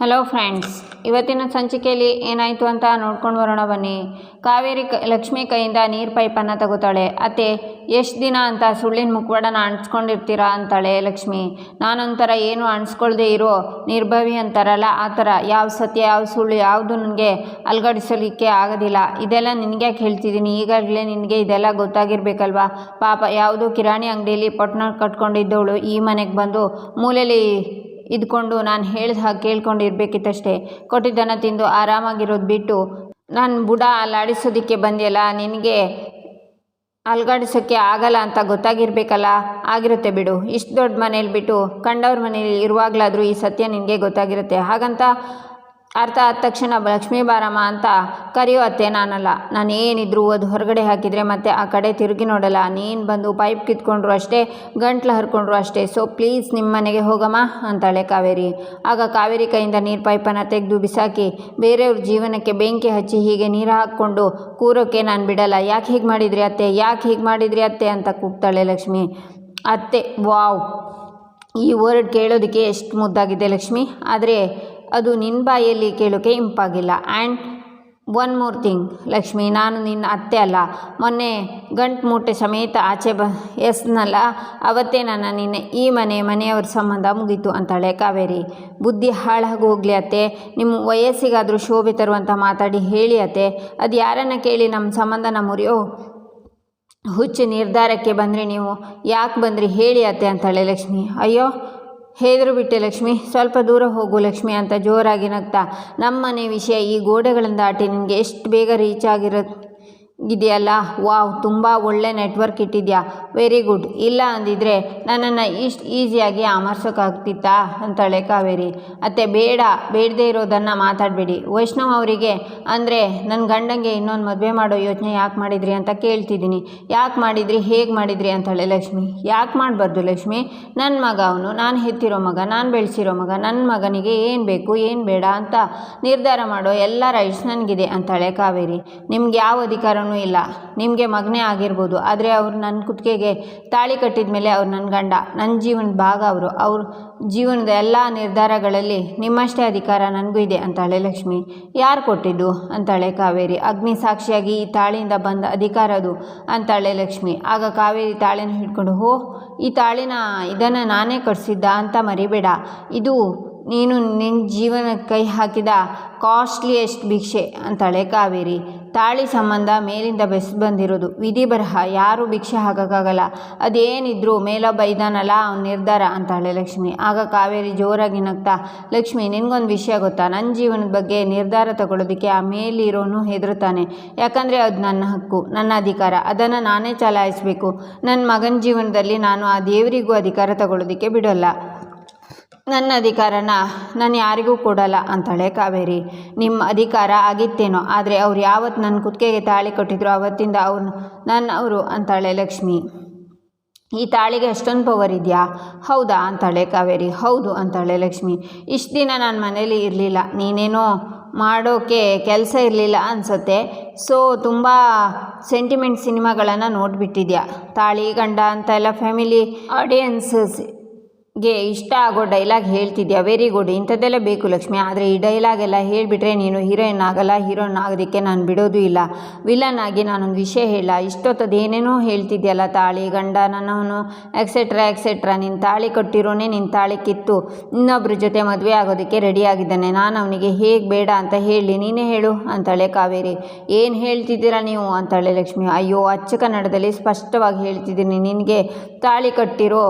Hello friends ಇವತ್ತಿನ ಸಂಚಿಕೆಯಲ್ಲಿ ಏನಾಯಿತು ಅಂತ ನೋಡ್ಕೊಂಡು ಬರೋಣ ಬನ್ನಿ. ಕಾವೇರಿ ಕ, ಲಕ್ಷ್ಮಿ ಕೈಯಿಂದ ನೀರು ಪೈಪನ್ನು ತಗೋತಾಳೆ. ಅತ್ತೆ, ಎಷ್ಟು ದಿನ ಅಂತ ಸುಳ್ಳಿನ ಮುಖವಾಡನ ಅಂಟ್ಸ್ಕೊಂಡಿರ್ತೀರಾ ಅಂತಾಳೆ ಲಕ್ಷ್ಮಿ. ನಾನೊಂಥರ ಏನು ಅಣಿಸ್ಕೊಳ್ದೆ ಇರೋ ನಿರ್ಭವಿ ಅಂತಾರಲ್ಲ, ಆ ಥರ ಯಾವ ಸತ್ಯ, ಯಾವ ಸುಳ್ಳು ಯಾವುದು ನನಗೆ ಅಲ್ಗಡಿಸಲಿಕ್ಕೆ ಆಗೋದಿಲ್ಲ. ಇದೆಲ್ಲ ನಿನಗೆ ಹೇಳ್ತಿದ್ದೀನಿ? ಈಗಾಗಲೇ ನಿನಗೆ ಇದೆಲ್ಲ ಗೊತ್ತಾಗಿರ್ಬೇಕಲ್ವಾ? ಪಾಪ ಯಾವುದು ಕಿರಾಣಿ ಅಂಗಡಿಯಲ್ಲಿ ಪೊಟ್ನ ಕಟ್ಕೊಂಡಿದ್ದವಳು ಈ ಮನೆಗೆ ಬಂದು ಮೂಲೆಯಲ್ಲಿ ಇದ್ಕೊಂಡು ನಾನು ಹೇಳಿದ ಹಾಗೆ ಕೇಳ್ಕೊಂಡು ಇರಬೇಕಿತ್ತಷ್ಟೇ ಕೊಟ್ಟಿದ್ದನ್ನು ತಿಂದು ಆರಾಮಾಗಿರೋದು ಬಿಟ್ಟು ನಾನು ಬುಡ ಅಲ್ಲಾಡಿಸೋದಕ್ಕೆ ಬಂದಿಯಲ್ಲ, ನಿನಗೆ ಅಲ್ಗಾಡಿಸೋಕ್ಕೆ ಆಗಲ್ಲ ಅಂತ ಗೊತ್ತಾಗಿರ್ಬೇಕಲ್ಲ? ಆಗಿರುತ್ತೆ ಬಿಡು. ಇಷ್ಟು ದೊಡ್ಡ ಮನೇಲಿ ಬಿಟ್ಟು ಕಂಡವ್ರ ಮನೇಲಿ ಇರುವಾಗಲಾದರೂ ಈ ಸತ್ಯ ನಿನಗೆ ಗೊತ್ತಾಗಿರುತ್ತೆ. ಹಾಗಂತ ಅರ್ಥ ಆದ ತಕ್ಷಣ ಲಕ್ಷ್ಮೀ ಬಾರಮ್ಮ ಅಂತ ಕರೆಯೋ ಅತ್ತೆ ನಾನಲ್ಲ. ನಾನು ಏನಿದ್ರು ಅದು ಹೊರಗಡೆ ಹಾಕಿದರೆ ಮತ್ತೆ ಆ ಕಡೆ ತಿರುಗಿ ನೋಡಲ್ಲ. ನೀನು ಬಂದು ಪೈಪ್ ಕಿತ್ಕೊಂಡ್ರು ಅಷ್ಟೇ, ಗಂಟ್ಲು ಹರ್ಕೊಂಡ್ರು ಅಷ್ಟೇ. ಸೊ ಪ್ಲೀಸ್ ನಿಮ್ಮ ಮನೆಗೆ ಹೋಗಮ್ಮ ಅಂತಾಳೆ ಕಾವೇರಿ. ಆಗ ಕಾವೇರಿ ಕೈಯಿಂದ ನೀರು ಪೈಪನ್ನು ತೆಗೆದು ಬಿಸಾಕಿ ಬೇರೆಯವ್ರ ಜೀವನಕ್ಕೆ ಬೆಂಕಿ ಹಚ್ಚಿ ಹೀಗೆ ನೀರು ಹಾಕ್ಕೊಂಡು ಕೂರೋಕ್ಕೆ ನಾನು ಬಿಡಲ್ಲ. ಯಾಕೆ ಹೀಗೆ ಮಾಡಿದ್ರಿ ಅತ್ತೆ? ಯಾಕೆ ಹೀಗೆ ಮಾಡಿದ್ರಿ ಅತ್ತೆ ಅಂತ ಕೂಗ್ತಾಳೆ ಲಕ್ಷ್ಮಿ. ಅತ್ತೆ, ವಾವ್. ಈ ವರ್ಡ್ ಕೇಳೋದಕ್ಕೆ ಎಷ್ಟು ಮುದ್ದಾಗಿದೆ ಲಕ್ಷ್ಮಿ. ಆದರೆ ಅದು ನಿನ್ನ ಬಾಯಲ್ಲಿ ಕೇಳೋಕ್ಕೆ ಇಂಪಾಗಿಲ್ಲ. And one more thing, Lakshmi, ನಾನು ನಿನ್ನ ಅತ್ತೆ ಅಲ್ಲ. ಮೊನ್ನೆ ಗಂಟು ಮೂಟೆ ಸಮೇತ ಆಚೆ ಬ ಎಸ್ನಲ್ಲ ಅವತ್ತೇ ನನ್ನ ನಿನ್ನೆ ಈ ಮನೆ, ಮನೆಯವ್ರ ಸಂಬಂಧ ಮುಗೀತು ಅಂತಾಳೆ ಕಾವೇರಿ. ಬುದ್ಧಿ ಹಾಳಾಗಿ ಹೋಗ್ಲಿ ಅತ್ತೆ. ನಿಮ್ಮ ವಯಸ್ಸಿಗಾದರೂ ಶೋಭೆ ತರುವಂಥ ಮಾತಾಡಿ ಹೇಳಿ ಅತ್ತೆ. ಅದು ಯಾರನ್ನು ಕೇಳಿ ನಮ್ಮ ಸಂಬಂಧನ ಮುರಿಯೋ ಹುಚ್ಚು ನಿರ್ಧಾರಕ್ಕೆ ಬಂದರೆ ನೀವು. ಯಾಕೆ ಬಂದ್ರಿ ಹೇಳಿ ಅತ್ತೆ ಅಂತಾಳೆ ಲಕ್ಷ್ಮಿ. ಅಯ್ಯೋ ಹೆದರು ಬಿಟ್ಟೆ ಲಕ್ಷ್ಮಿ, ಸ್ವಲ್ಪ ದೂರ ಹೋಗು ಲಕ್ಷ್ಮಿ ಅಂತ ಜೋರಾಗಿ ನಗ್ತಾ, ನಮ್ಮನೆ ವಿಷಯ ಈ ಗೋಡೆಗಳನ್ನು ದಾಟಿ ನಿಮಗೆ ಎಷ್ಟು ಬೇಗ ರೀಚ್ ಆಗಿರೋ ಇದೆಯಲ್ಲ? ವಾವ್, ತುಂಬ ಒಳ್ಳೆ ನೆಟ್ವರ್ಕ್ ಇಟ್ಟಿದ್ಯಾ? Very good. ಇಲ್ಲ ಅಂದಿದ್ರೆ ನನ್ನನ್ನು ಇಷ್ಟು ಈಸಿಯಾಗಿ ಅಮರ್ಸೋಕ್ಕಾಗ್ತಿತ್ತಾ ಅಂತಾಳೆ ಕಾವೇರಿ. ಅತ್ತೆ, ಬೇಡ, ಬೇಡದೇ ಇರೋದನ್ನು ಮಾತಾಡಬೇಡಿ. ವೈಷ್ಣವ್ ಅವರಿಗೆ, ಅಂದರೆ ನನ್ನ ಗಂಡಂಗೆ ಇನ್ನೊಂದು ಮದುವೆ ಮಾಡೋ ಯೋಚನೆ ಯಾಕೆ ಮಾಡಿದ್ರಿ ಅಂತ ಕೇಳ್ತಿದ್ದೀನಿ. ಯಾಕೆ ಮಾಡಿದ್ರಿ, ಹೇಗೆ ಮಾಡಿದ್ರಿ ಅಂತಾಳೆ ಲಕ್ಷ್ಮಿ. ಯಾಕೆ ಮಾಡಬಾರ್ದು ಲಕ್ಷ್ಮಿ? ನನ್ನ ಮಗ ಅವನು, ನಾನು ಹೆತ್ತಿರೋ ಮಗ, ನಾನು ಬೆಳೆಸಿರೋ ಮಗ ನನ್ನ ಮಗನಿಗೆ ಏನು ಬೇಕು, ಏನು ಬೇಡ ಅಂತ ನಿರ್ಧಾರ ಮಾಡೋ ಎಲ್ಲ ರೈಟ್ಸ್ ನನಗಿದೆ, ಅಂತಾಳೆ ಕಾವೇರಿ. ನಿಮ್ಗೆ ಯಾವ ಅಧಿಕಾರನೂ ಇಲ್ಲ. ನಿಮಗೆ ಮಗನೇ ಆಗಿರ್ಬೋದು. ಆದರೆ ಅವ್ರು ನನ್ನ ಕುತ್ತಿಗೆಗೆ ತಾಳಿ ಕಟ್ಟಿದ ಮೇಲೆ ಅವ್ರು ನನ್ನ ಗಂಡ ನನ್ನ ಜೀವನದ ಭಾಗ ಅವರು. ಅವ್ರ ಜೀವನದ ಎಲ್ಲ ನಿರ್ಧಾರಗಳಲ್ಲಿ ನಿಮ್ಮಷ್ಟೇ ಅಧಿಕಾರ ನನಗೂ ಇದೆ ಅಂತಾಳೆ ಲಕ್ಷ್ಮಿ. ಯಾರು ಕೊಟ್ಟಿದ್ದು? ಅಂತಾಳೆ ಕಾವೇರಿ. ಅಗ್ನಿ ಸಾಕ್ಷಿಯಾಗಿ ಈ ತಾಳಿಯಿಂದ ಬಂದ ಅಧಿಕಾರ ಅದು, ಅಂತಾಳೆ ಲಕ್ಷ್ಮಿ. ಆಗ ಕಾವೇರಿ ತಾಳಿನ ಹಿಡ್ಕೊಂಡು ಹೋ ಈ ತಾಳಿನ ಇದನ್ನು ನಾನೇ ಕಟ್ಸಿದ್ದ ಅಂತ ಮರಿಬೇಡ. ಇದು ನೀನು ನಿನ್ನ ಜೀವನ ಕೈ ಹಾಕಿದ ಕಾಸ್ಟ್ಲಿಯೆಸ್ಟ್ ಭಿಕ್ಷೆ ಅಂತಾಳೆ ಕಾವೇರಿ. ತಾಳಿ ಸಂಬಂಧ ಮೇಲಿಂದ ಬೆಸ್ ಬಂದಿರೋದು ವಿಧಿ ಬರಹ, ಯಾರೂ ಭಿಕ್ಷೆ ಹಾಕೋಕ್ಕಾಗಲ್ಲ. ಅದೇನಿದ್ರು ಮೇಲೊಬ್ಬ ಇದ್ದಾನಲ್ಲ ಅವ್ನ ನಿರ್ಧಾರ ಅಂತಾಳೆ ಲಕ್ಷ್ಮಿ. ಆಗ ಕಾವೇರಿ ಜೋರಾಗಿ ನಗ್ತಾ, ಲಕ್ಷ್ಮಿ ನಿನಗೊಂದು ವಿಷಯ ಗೊತ್ತಾ? ನನ್ನ ಜೀವನದ ಬಗ್ಗೆ ನಿರ್ಧಾರ ತಗೊಳ್ಳೋದಕ್ಕೆ ಆ ಮೇಲಿರೋನು ಹೆದರುತ್ತಾನೆ. ಯಾಕಂದರೆ ಅದು ನನ್ನ ಹಕ್ಕು, ನನ್ನ ಅಧಿಕಾರ. ಅದನ್ನು ನಾನೇ ಚಲಾಯಿಸಬೇಕು. ನನ್ನ ಮಗನ ಜೀವನದಲ್ಲಿ ನಾನು ಆ ದೇವರಿಗೂ ಅಧಿಕಾರ ತಗೊಳ್ಳೋದಕ್ಕೆ ಬಿಡೋಲ್ಲ. ನನ್ನ ಅಧಿಕಾರನ ನಾನು ಯಾರಿಗೂ ಕೊಡಲ್ಲ ಅಂತಾಳೆ ಕಾವೇರಿ. ನಿಮ್ಮ ಅಧಿಕಾರ ಆಗಿತ್ತೇನೋ, ಆದರೆ ಅವ್ರು ಯಾವತ್ತು ನನ್ನ ಕುತ್ತಿಗೆಗೆ ತಾಳಿ ಕೊಟ್ಟಿದ್ರು ಅವತ್ತಿಂದ ಅವ್ರು ನನ್ನ ಅವರು ಅಂತಾಳೆ ಲಕ್ಷ್ಮಿ. ಈ ತಾಳಿಗೆ ಅಷ್ಟೊಂದು ಪವರ್ ಇದೆಯಾ? ಹೌದಾ? ಅಂತಾಳೆ ಕಾವೇರಿ. ಹೌದು, ಅಂತಾಳೆ ಲಕ್ಷ್ಮಿ. ಇಷ್ಟು ದಿನ ನಾನು ಮನೇಲಿ ಇರಲಿಲ್ಲ. ನೀನೇನೋ ಮಾಡೋಕ್ಕೆ ಕೆಲಸ ಇರಲಿಲ್ಲ ಅನಿಸುತ್ತೆ. ಸೊ ತುಂಬ ಸೆಂಟಿಮೆಂಟ್ ಸಿನಿಮಾಗಳನ್ನು ನೋಡಿಬಿಟ್ಟಿದ್ಯಾ? ತಾಳಿ ಗಂಡ ಅಂತ ಎಲ್ಲ ಫ್ಯಾಮಿಲಿ ಆಡಿಯನ್ಸಸ್ ಗೆ ಇಷ್ಟ ಆಗೋ ಡೈಲಾಗ್ ಹೇಳ್ತಿದ್ಯಾ? ವೆರಿ ಗುಡ್ ಇಂಥದ್ದೆಲ್ಲ ಬೇಕು ಲಕ್ಷ್ಮಿ. ಆದರೆ ಈ ಡೈಲಾಗ್ ಎಲ್ಲ ಹೇಳಿಬಿಟ್ರೆ ನೀನು ಹೀರೋಯಿನ್ ಆಗಲ್ಲ ಹೀರೋಯಿನ್ ಆಗೋದಕ್ಕೆ ನಾನು ಬಿಡೋದು ಇಲ್ಲ. ವಿಲನ್ ಆಗಿ ನಾನೊಂದು ವಿಷಯ ಹೇಳ. ಇಷ್ಟೊತ್ತದು ಏನೇನೋ ಹೇಳ್ತಿದ್ಯಲ್ಲ ತಾಳಿ, ಗಂಡ ನನ್ನವನು ಎಕ್ಸೆಟ್ರಾ ಎಕ್ಸೆಟ್ರಾ ನಿನ್ನ ತಾಳಿ ಕೊಟ್ಟಿರೋನೆ ನಿನ್ನ ತಾಳಿ ಕಿತ್ತು. ಇನ್ನೊಬ್ಬರ ಜೊತೆ ಮದುವೆ ಆಗೋದಕ್ಕೆ ರೆಡಿ ಆಗಿದ್ದಾನೆ. ನಾನು ಅವನಿಗೆ ಹೇಗೆ ಬೇಡ ಅಂತ ಹೇಳಿ, ನೀನೇ ಹೇಳು ಅಂತಾಳೆ ಕಾವೇರಿ. ಏನು ಹೇಳ್ತಿದ್ದೀರಾ ನೀವು? ಅಂತಾಳೆ ಲಕ್ಷ್ಮಿ. ಅಯ್ಯೋ, ಅಚ್ಚ ಕನ್ನಡದಲ್ಲಿ ಸ್ಪಷ್ಟವಾಗಿ ಹೇಳ್ತಿದ್ದೀನಿ. ನಿನಗೆ ತಾಳಿ ಕಟ್ಟಿರೋ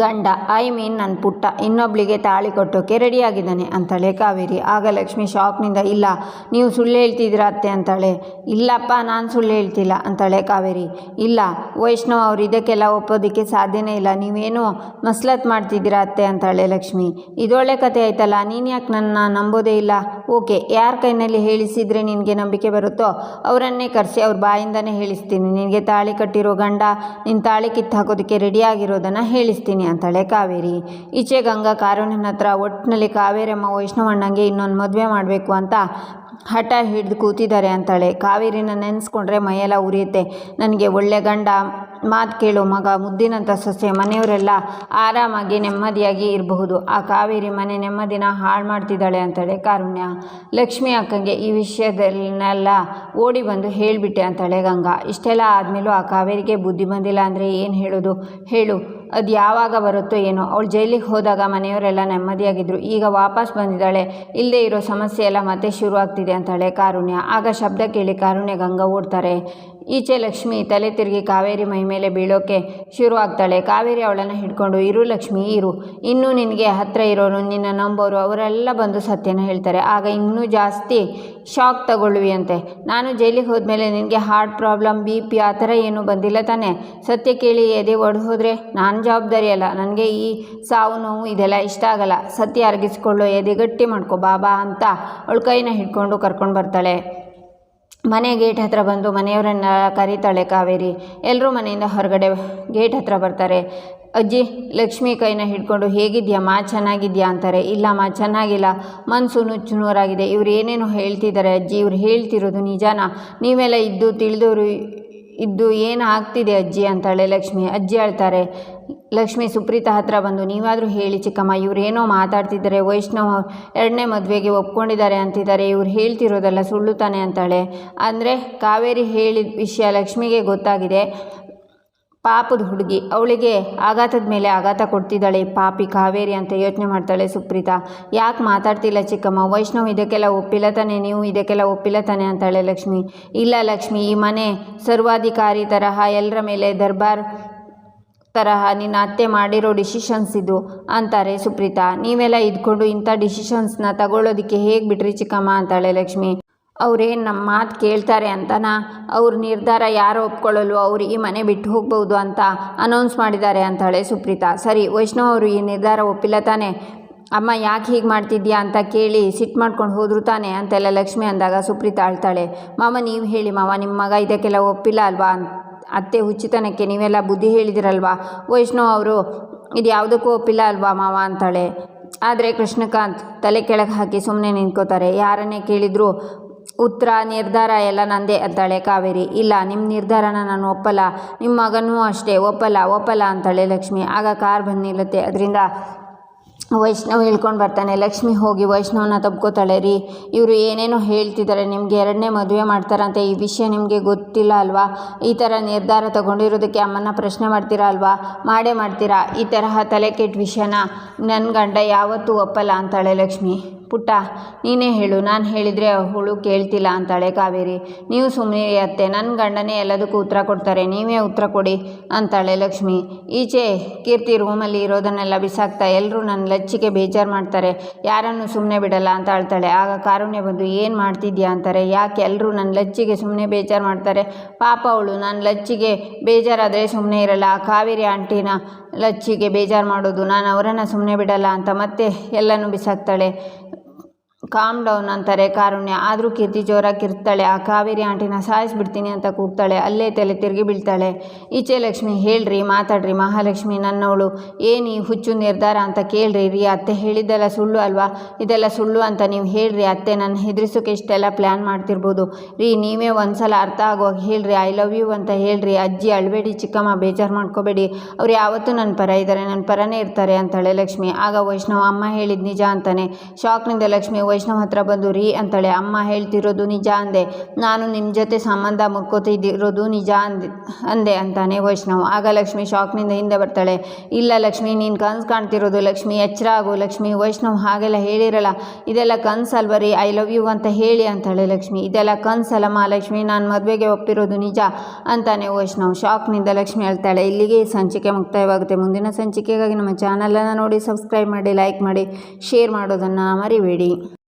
ಗಂಡ, ಐ ಮೀನ್ ನನ್ನ ಪುಟ್ಟ, ಇನ್ನೊಬ್ಳಿಗೆ ತಾಳಿ ಕೊಟ್ಟೋಕೆ ರೆಡಿಯಾಗಿದ್ದಾನೆ ಅಂತಾಳೆ ಕಾವೇರಿ. ಆಗ ಲಕ್ಷ್ಮಿ ಶಾಕ್ನಿಂದ ಇಲ್ಲ, ನೀವು ಸುಳ್ಳು ಹೇಳ್ತಿದ್ದೀರಾ ಅತ್ತೆ ಅಂತಾಳೆ. ಇಲ್ಲಪ್ಪ, ನಾನು ಸುಳ್ಳು ಹೇಳ್ತಿಲ್ಲ ಅಂತಾಳೆ ಕಾವೇರಿ. ಇಲ್ಲ, ವೈಷ್ಣವ್ ಅವ್ರು ಇದಕ್ಕೆಲ್ಲ ಒಪ್ಪೋದಕ್ಕೆ ಸಾಧ್ಯನೇ ಇಲ್ಲ. ನೀವೇನು ಮಸ್ಲತ್ ಮಾಡ್ತಿದ್ದೀರಾ ಅತ್ತೆ ಅಂತಾಳೆ ಲಕ್ಷ್ಮಿ. ಇದೊಳ್ಳೆ ಕತೆ ಆಯ್ತಲ್ಲ, ನೀನು ಯಾಕೆ ನನ್ನ ನಂಬೋದೇ ಇಲ್ಲ? ಓಕೆ, ಯಾರ ಕೈನಲ್ಲಿ ಹೇಳಿಸಿದ್ರೆ ನಿನಗೆ ನಂಬಿಕೆ ಬರುತ್ತೋ ಅವರನ್ನೇ ಕರೆಸಿ ಅವ್ರ ಬಾಯಿಂದನೇ ಹೇಳಿಸ್ತೀನಿ. ನಿನಗೆ ತಾಳಿ ಕಟ್ಟಿರೋ ಗಂಡ ನಿನ್ನ ತಾಳಿ ಕಿತ್ತು ಹಾಕೋದಕ್ಕೆ ರೆಡಿಯಾಗಿರೋದನ್ನು ಹೇಳಿಸ್ತೀನಿ ಅಂತಾಳೆ ಕಾವೇರಿ. ಈಚೆ ಗಂಗಾ ಕಾರುಣ್ಯನ ಹತ್ರ ಒಟ್ಟಿನಲ್ಲಿ ಕಾವೇರಮ್ಮ ವೈಷ್ಣವಣ್ಣಂಗೆ ಇನ್ನೊಂದು ಮದುವೆ ಮಾಡಬೇಕು ಅಂತ ಹಠ ಹಿಡಿದು ಕೂತಿದ್ದಾರೆ ಅಂತಾಳೆ. ಕಾವೇರಿನ ನೆನೆಸ್ಕೊಂಡ್ರೆ ಮೈಯೆಲ್ಲ ಉರಿಯುತ್ತೆ. ನನಗೆ ಒಳ್ಳೆ ಗಂಡ, ಮಾತು ಕೇಳು ಮಗ ಮುದ್ದಿನಂಥ ಸೊಸೆ, ಮನೆಯವರೆಲ್ಲ ಆರಾಮಾಗಿ ನೆಮ್ಮದಿಯಾಗಿ ಇರಬಹುದು. ಆ ಕಾವೇರಿ ಮನೆ ನೆಮ್ಮದಿನ ಹಾಳು ಮಾಡ್ತಿದ್ದಾಳೆ ಅಂತಾಳೆ ಕಾರುಣ್ಯ. ಲಕ್ಷ್ಮಿ ಅಕ್ಕಂಗೆ ಈ ವಿಷಯದಲ್ಲೆಲ್ಲ ಓಡಿ ಬಂದು ಹೇಳಿಬಿಟ್ಟೆ ಅಂತಾಳೆ ಗಂಗಾ. ಇಷ್ಟೆಲ್ಲ ಆದಮೇಲೂ ಆ ಕಾವೇರಿಗೆ ಬುದ್ಧಿ ಬಂದಿಲ್ಲ ಅಂದರೆ ಏನು ಹೇಳೋದು? ಹೇಳು. ಅದು ಯಾವಾಗ ಬರುತ್ತೋ ಏನೋ. ಅವಳು ಜೈಲಿಗೆ ಹೋದಾಗ ಮನೆಯವರೆಲ್ಲ ನೆಮ್ಮದಿಯಾಗಿದ್ದರು ಈಗ ವಾಪಸ್ ಬಂದಿದ್ದಾಳೆ. ಇಲ್ಲದೆ ಇರೋ ಸಮಸ್ಯೆ ಎಲ್ಲ ಮತ್ತೆ ಶುರು ಆಗ್ತಿದೆ ಅಂತಾಳೆ ಕಾರುಣ್ಯ. ಆಗ ಶಬ್ದ ಕೇಳಿ ಕಾರುಣ್ಯ ಗಂಗ ಓಡ್ತಾರೆ. ಈಚೆ ಲಕ್ಷ್ಮಿ ತಲೆ ತಿರುಗಿ ಕಾವೇರಿ ಮೈ ಮೇಲೆ ಬೀಳೋಕೆ ಶುರು ಆಗ್ತಾಳೆ. ಕಾವೇರಿ ಅವಳನ್ನು ಹಿಡ್ಕೊಂಡು, ಇರು ಲಕ್ಷ್ಮಿ, ಇರು. ಇನ್ನೂ ನಿನಗೆ ಹತ್ತಿರ ಇರೋರು, ನಿನ್ನ ನಂಬೋರು, ಅವರೆಲ್ಲ ಬಂದು ಸತ್ಯನ ಹೇಳ್ತಾರೆ. ಆಗ ಇನ್ನೂ ಜಾಸ್ತಿ ಶಾಕ್ ತಗೊಳ್ಳುವಿಯಂತೆ ನಾನು ಜೈಲಿಗೆ ಹೋದ್ಮೇಲೆ ನಿನಗೆ ಹಾರ್ಟ್ ಪ್ರಾಬ್ಲಮ್ ಬಿ ಪಿ ಆ ಥರ ಏನೂ ಬಂದಿಲ್ಲ ತಾನೇ. ಸತ್ಯ ಕೇಳಿ ಎದೆ ಒಡೆದು ಹೋದರೆ ನಾನು ಜವಾಬ್ದಾರಿ ಅಲ್ಲ. ನನಗೆ ಈ ಸಾವು ನೋವು ಇದೆಲ್ಲ ಇಷ್ಟ ಆಗಲ್ಲ. ಸತ್ಯ ಅರಗಿಸ್ಕೊಳ್ಳೋ ಎದೆ ಗಟ್ಟಿ ಮಾಡ್ಕೊ, ಬಾಬಾ ಅಂತ ಅವಳ ಕೈನ ಹಿಡ್ಕೊಂಡು ಕರ್ಕೊಂಡು ಬರ್ತಾಳೆ. ಮನೆ ಗೇಟ್ ಹತ್ರ ಬಂದು ಮನೆಯವರನ್ನ ಕರೀತಾಳೆ ಕಾವೇರಿ. ಎಲ್ಲರೂ ಮನೆಯಿಂದ ಹೊರಗಡೆ ಗೇಟ್ ಹತ್ರ ಬರ್ತಾರೆ. ಅಜ್ಜಿ, ಲಕ್ಷ್ಮಿ ಕೈನ ಹಿಡ್ಕೊಂಡು ಹೇಗಿದ್ಯಮ್ಮ ಚೆನ್ನಾಗಿದ್ಯಾ ಅಂತಾರೆ. ಇಲ್ಲಮ್ಮ ಚೆನ್ನಾಗಿಲ್ಲ. ಮನಸ್ಸು ನುಚ್ಚು ನೂರಾಗಿದೆ. ಇವ್ರು ಏನೇನೋ ಹೇಳ್ತಿದ್ದಾರೆ ಅಜ್ಜಿ. ಇವ್ರು ಹೇಳ್ತಿರೋದು ನಿಜಾನ? ನೀವೆಲ್ಲ ಇದ್ದು ತಿಳಿದವರು ಇದ್ದು ಏನು ಆಗ್ತಿದೆ ಅಜ್ಜಿ? ಅಂತಾಳೆ ಲಕ್ಷ್ಮಿ. ಅಜ್ಜಿ ಹೇಳ್ತಾರೆ, ಲಕ್ಷ್ಮಿ, ಸುಪ್ರೀತಾ ಹತ್ರ ಬಂದು ನೀವಾದರೂ ಹೇಳಿ ಚಿಕ್ಕಮ್ಮ ಇವರೇನೋ ಮಾತಾಡ್ತಿದ್ದಾರೆ, ವೈಷ್ಣವ ಎರಡನೇ ಮದುವೆಗೆ ಒಪ್ಕೊಂಡಿದ್ದಾರೆ ಅಂತಿದ್ದಾರೆ, ಇವ್ರು ಹೇಳ್ತಿರೋದಲ್ಲ ಸುಳ್ಳು ತಾನೆ ಅಂತಾಳೆ. ಅಂದರೆ ಕಾವೇರಿ ಹೇಳಿದ ವಿಷಯ ಲಕ್ಷ್ಮಿಗೆ ಗೊತ್ತಾಗಿದೆ. ಪಾಪದ ಹುಡುಗಿ. ಅವಳಿಗೆ ಆಘಾತದ ಮೇಲೆ ಆಘಾತ ಕೊಡ್ತಿದ್ದಾಳೆ. ಪಾಪಿ ಕಾವೇರಿ ಅಂತ ಯೋಚನೆ ಮಾಡ್ತಾಳೆ ಸುಪ್ರೀತಾ. ಯಾಕೆ ಮಾತಾಡ್ತಿಲ್ಲ ಚಿಕ್ಕಮ್ಮ? ವೈಷ್ಣವ್ ಇದಕ್ಕೆಲ್ಲ ಒಪ್ಪಿಲ್ಲ ತಾನೆ ನೀವು ಇದಕ್ಕೆಲ್ಲ ಒಪ್ಪಿಲ್ಲ ತಾನೆ ಅಂತಾಳೆ ಲಕ್ಷ್ಮಿ. ಇಲ್ಲ ಲಕ್ಷ್ಮಿ, ಈ ಮನೆ ಸರ್ವಾಧಿಕಾರಿ ತರಹ ಎಲ್ಲರ ಮೇಲೆ ದರ್ಬಾರ್ ತರಹ ನಿನ್ನ ಅತ್ತೆ ಮಾಡಿರೋ ಡಿಸಿಷನ್ಸ್ ಇದು ಅಂತಾರೆ ಸುಪ್ರೀತಾ. ನೀವೆಲ್ಲ ಇದ್ಕೊಂಡು ಇಂಥ ಡಿಸಿಷನ್ಸ್ನ ತಗೊಳ್ಳೋದಕ್ಕೆ ಹೇಗೆ ಬಿಟ್ರಿ ಚಿಕ್ಕಮ್ಮ? ಅಂತಾಳೆ ಲಕ್ಷ್ಮಿ. ಅವ್ರೇನು ನಮ್ಮ ಮಾತು ಕೇಳ್ತಾರೆ ಅಂತನಾ? ಅವ್ರ ನಿರ್ಧಾರ ಯಾರು ಒಪ್ಕೊಳ್ಳಲ್ವೋ, ಅವ್ರು ಈ ಮನೆ ಬಿಟ್ಟು ಹೋಗ್ಬೋದು ಅಂತ ಅನೌನ್ಸ್ ಮಾಡಿದ್ದಾರೆ ಅಂತಾಳೆ ಸುಪ್ರೀತಾ. ಸರಿ, ವೈಷ್ಣವ್ ಅವರು ಈ ನಿರ್ಧಾರ ಒಪ್ಪಿಲ್ಲ ತಾನೆ? ಅಮ್ಮ ಯಾಕೆ ಹೀಗೆ ಮಾಡ್ತಿದ್ಯಾ ಅಂತ ಕೇಳಿ ಸಿಟ್ಟು ಮಾಡ್ಕೊಂಡು ಹೋದ್ರು ತಾನೆ ಅಂತೆಲ್ಲ ಲಕ್ಷ್ಮಿ ಅಂದಾಗ ಸುಪ್ರೀತಾ ಅಳ್ತಾಳೆ. ಮಾಮ, ನೀವು ಹೇಳಿ ಮಾವ ನಿಮ್ಮ ಮಗ ಇದಕ್ಕೆಲ್ಲ ಒಪ್ಪಿಲ್ಲ ಅಲ್ವಾ? ಅತ್ತೆ ಹುಚ್ಚಿತನಕ್ಕೆ ನೀವೆಲ್ಲ ಬುದ್ಧಿ ಹೇಳಿದಿರಲ್ವಾ? ವೈಷ್ಣವ್ ಅವರು, ಇದು ಯಾವುದಕ್ಕೂ ಒಪ್ಪಿಲ್ಲ ಅಲ್ವಾ ಮಾವ ಅಂತಾಳೆ. ಆದರೆ ಕೃಷ್ಣಕಾಂತ್ ತಲೆ ಕೆಳಗೆ ಹಾಕಿ ಸುಮ್ಮನೆ ನಿಂತ್ಕೋತಾರೆ. ಯಾರನ್ನೇ ಕೇಳಿದ್ರು ಉತ್ತರ ನಿರ್ಧಾರ ಎಲ್ಲ ನಂದೇ ಅಂತಾಳೆ ಕಾವೇರಿ. ಇಲ್ಲ ನಿಮ್ಮ ನಿರ್ಧಾರನ ನಾನು ಒಪ್ಪಲ್ಲ. ನಿಮ್ಮ ಮಗನೂ ಅಷ್ಟೇ, ಒಪ್ಪಲ್ಲ ಒಪ್ಪಲ್ಲ ಅಂತಾಳೆ ಲಕ್ಷ್ಮಿ. ಆಗ ಕಾರ್ ಬಂದು ನಿಲ್ಲುತ್ತೆ. ಅದರಿಂದ ವೈಷ್ಣವ್ ಹೇಳ್ಕೊಂಡು ಬರ್ತಾನೆ, ಲಕ್ಷ್ಮಿ ಹೋಗಿ ವೈಷ್ಣವನ ತಬ್ಕೋತಾಳೆ. ರೀ, ಇವರು ಏನೇನೋ ಹೇಳ್ತಿದ್ದಾರೆ ನಿಮಗೆ ಎರಡನೇ ಮದುವೆ ಮಾಡ್ತಾರಂತೆ, ಈ ವಿಷಯ ನಿಮಗೆ ಗೊತ್ತಿಲ್ಲ ಅಲ್ವಾ? ಈ ಥರ ನಿರ್ಧಾರ ತಗೊಂಡಿರೋದಕ್ಕೆ ಅಮ್ಮನ ಪ್ರಶ್ನೆ ಮಾಡ್ತೀರಾ ಅಲ್ವಾ? ಮಾಡೇ ಮಾಡ್ತೀರಾ? ಈ ತರಹ ತಲೆ ಕೆಟ್ಟ ವಿಷಯನ ನನ್ನ ಗಂಡ ಯಾವತ್ತೂ ಒಪ್ಪಲ್ಲ ಅಂತಾಳೆ ಲಕ್ಷ್ಮಿ. ಪುಟ್ಟ, ನೀನೇ ಹೇಳು, ನಾನು ಹೇಳಿದರೆ ಅವಳು ಕೇಳ್ತಿಲ್ಲ ಅಂತಾಳೆ ಕಾವೇರಿ. ನೀವು ಸುಮ್ಮನೆ ಅತ್ತೆ ನನ್ನ ಗಂಡನೇ ಎಲ್ಲದಕ್ಕೂ ಉತ್ತರ ಕೊಡ್ತಾರೆ, ನೀವೇ ಉತ್ತರ ಕೊಡಿ ಅಂತಾಳೆ ಲಕ್ಷ್ಮಿ. ಈಚೆ ಕೀರ್ತಿ ರೂಮಲ್ಲಿ ಇರೋದನ್ನೆಲ್ಲ ಬಿಸಾಕ್ತಾ ಎಲ್ಲರೂ ನನ್ನ ಲಚ್ಚಿಗೆ ಬೇಜಾರು ಮಾಡ್ತಾರೆ. ಯಾರನ್ನು ಸುಮ್ಮನೆ ಬಿಡಲ್ಲ ಅಂತ ಅಳ್ತಾಳೆ. ಆಗ ಕಾರುಣ್ಯ ಬಂದು, ಏನು ಮಾಡ್ತಿದ್ಯಾ ಅಂತಾರೆ. ಯಾಕೆ ಎಲ್ಲರೂ ನನ್ನ ಲಚ್ಚಿಗೆ ಸುಮ್ಮನೆ ಬೇಜಾರು ಮಾಡ್ತಾರೆ? ಪಾಪ ಅವಳು ನನ್ನ ಲಚ್ಚಿಗೆ ಬೇಜಾರಾದರೆ ಸುಮ್ಮನೆ ಇರಲ್ಲ. ಆ ಕಾವೇರಿ ಆಂಟಿನ ಲಚ್ಚಿಗೆ ಬೇಜಾರು ಮಾಡೋದು, ನಾನು ಅವರನ್ನು ಸುಮ್ಮನೆ ಬಿಡಲ್ಲ ಅಂತ ಮತ್ತೆ ಎಲ್ಲನೂ ಬಿಸಾಕ್ತಾಳೆ. ಕಾಮ್ ಡೌನ್ ಅಂತಾರೆ ಕಾರುಣ್ಯ. ಆದರೂ ಕೀರ್ತಿ ಜೋರಾಗಿ ಕಿರ್ತಾಳೆ. ಆ ಕಾವೇರಿ ಆಂಟಿನ ಸಾಯಿಸ್ಬಿಡ್ತೀನಿ ಅಂತ ಕೂಗ್ತಾಳೆ. ಅಲ್ಲೇ ತಲೆ ತಿರುಗಿ ಬೀಳ್ತಾಳೆ. ಈಚೆ ಲಕ್ಷ್ಮಿ, ಹೇಳ್ರಿ, ಮಾತಾಡ್ರಿ, ಮಹಾಲಕ್ಷ್ಮಿ ನನ್ನವಳು ಏನು ಈ ಹುಚ್ಚು ನಿರ್ಧಾರ ಅಂತ ಕೇಳ್ರಿ. ರೀ, ಅತ್ತೆ ಹೇಳಿದ್ದೆಲ್ಲ ಸುಳ್ಳು ಅಲ್ವಾ? ಇದೆಲ್ಲ ಸುಳ್ಳು ಅಂತ ನೀವು ಹೇಳ್ರಿ, ಅತ್ತೆ. ನನ್ನ ಹೆದರಿಸೋಕೆ ಇಷ್ಟೆಲ್ಲ ಪ್ಲ್ಯಾನ್ ಮಾಡ್ತಿರ್ಬೋದು. ರೀ, ನೀವೇ ಒಂದ್ಸಲ ಅರ್ಥ ಆಗುವಾಗ ಹೇಳ್ರಿ. ಐ ಲವ್ ಯು ಅಂತ ಹೇಳ್ರಿ. ಅಜ್ಜಿ, ಅಳಬೇಡಿ, ಚಿಕ್ಕಮ್ಮ, ಬೇಜಾರು ಮಾಡ್ಕೋಬೇಡಿ. ಅವ್ರು ಯಾವತ್ತೂ ನನ್ನ ಪರ ಇದ್ದಾರೆ ನನ್ನ ಪರನೇ ಇರ್ತಾರೆ ಅಂತಾಳೆ ಲಕ್ಷ್ಮಿ. ಆಗ ವೈಷ್ಣವ್, ಅಮ್ಮ ಹೇಳಿದ ನಿಜ ಅಂತಾನೆ. ಶಾಕ್ನಿಂದ ಲಕ್ಷ್ಮಿ ವೈಷ್ಣವ್ ಹತ್ರ ಬಂದು, ರೀ ಅಂತಾಳೆ, ಅಮ್ಮ ಹೇಳ್ತಿರೋದು ನಿಜ ಅಂದೆ. ನಾನು ನಿಮ್ಮ ಜೊತೆ ಸಂಬಂಧ ಮುರ್ಕೋತಿದ್ದಿರೋದು ನಿಜ ಅಂದೆ ಅಂದೆ ಅಂತಾನೆ ವೈಷ್ಣವ್. ಆಗ ಲಕ್ಷ್ಮಿ ಶಾಕ್ನಿಂದ ಹಿಂದೆ ಬರ್ತಾಳೆ. ಇಲ್ಲ ಲಕ್ಷ್ಮಿ, ನೀನು ಕನ್ಸು ಕಾಣ್ತಿರೋದು ಲಕ್ಷ್ಮಿ, ಎಚ್ಚರ ಆಗು ಲಕ್ಷ್ಮಿ. ವೈಷ್ಣವ್ ಹಾಗೆಲ್ಲ ಹೇಳಿರಲ್ಲ. ಇದೆಲ್ಲ ಕನ್ಸಲ್ವ ರೀ? ಐ ಲವ್ ಯು ಅಂತ ಹೇಳಿ ಅಂತಾಳೆ ಲಕ್ಷ್ಮಿ. ಇದೆಲ್ಲ ಕನ್ಸಲ್ಲಮ್ಮ ಲಕ್ಷ್ಮಿ, ನಾನು ಮದುವೆಗೆ ಒಪ್ಪಿರೋದು ನಿಜ ಅಂತಾನೆ ವೈಷ್ಣವ್ ಶಾಕ್ನಿಂದ ಲಕ್ಷ್ಮಿ ಹೇಳ್ತಾಳೆ. ಇಲ್ಲಿಗೆ ಸಂಚಿಕೆ ಮುಕ್ತಾಯವಾಗುತ್ತೆ. ಮುಂದಿನ ಸಂಚಿಕೆಗಾಗಿ ನಮ್ಮ ಚಾನಲನ್ನು ನೋಡಿ ಸಬ್ಸ್ಕ್ರೈಬ್ ಮಾಡಿ ಲೈಕ್ ಮಾಡಿ ಶೇರ್ ಮಾಡೋದನ್ನು ಮರಿಬೇಡಿ.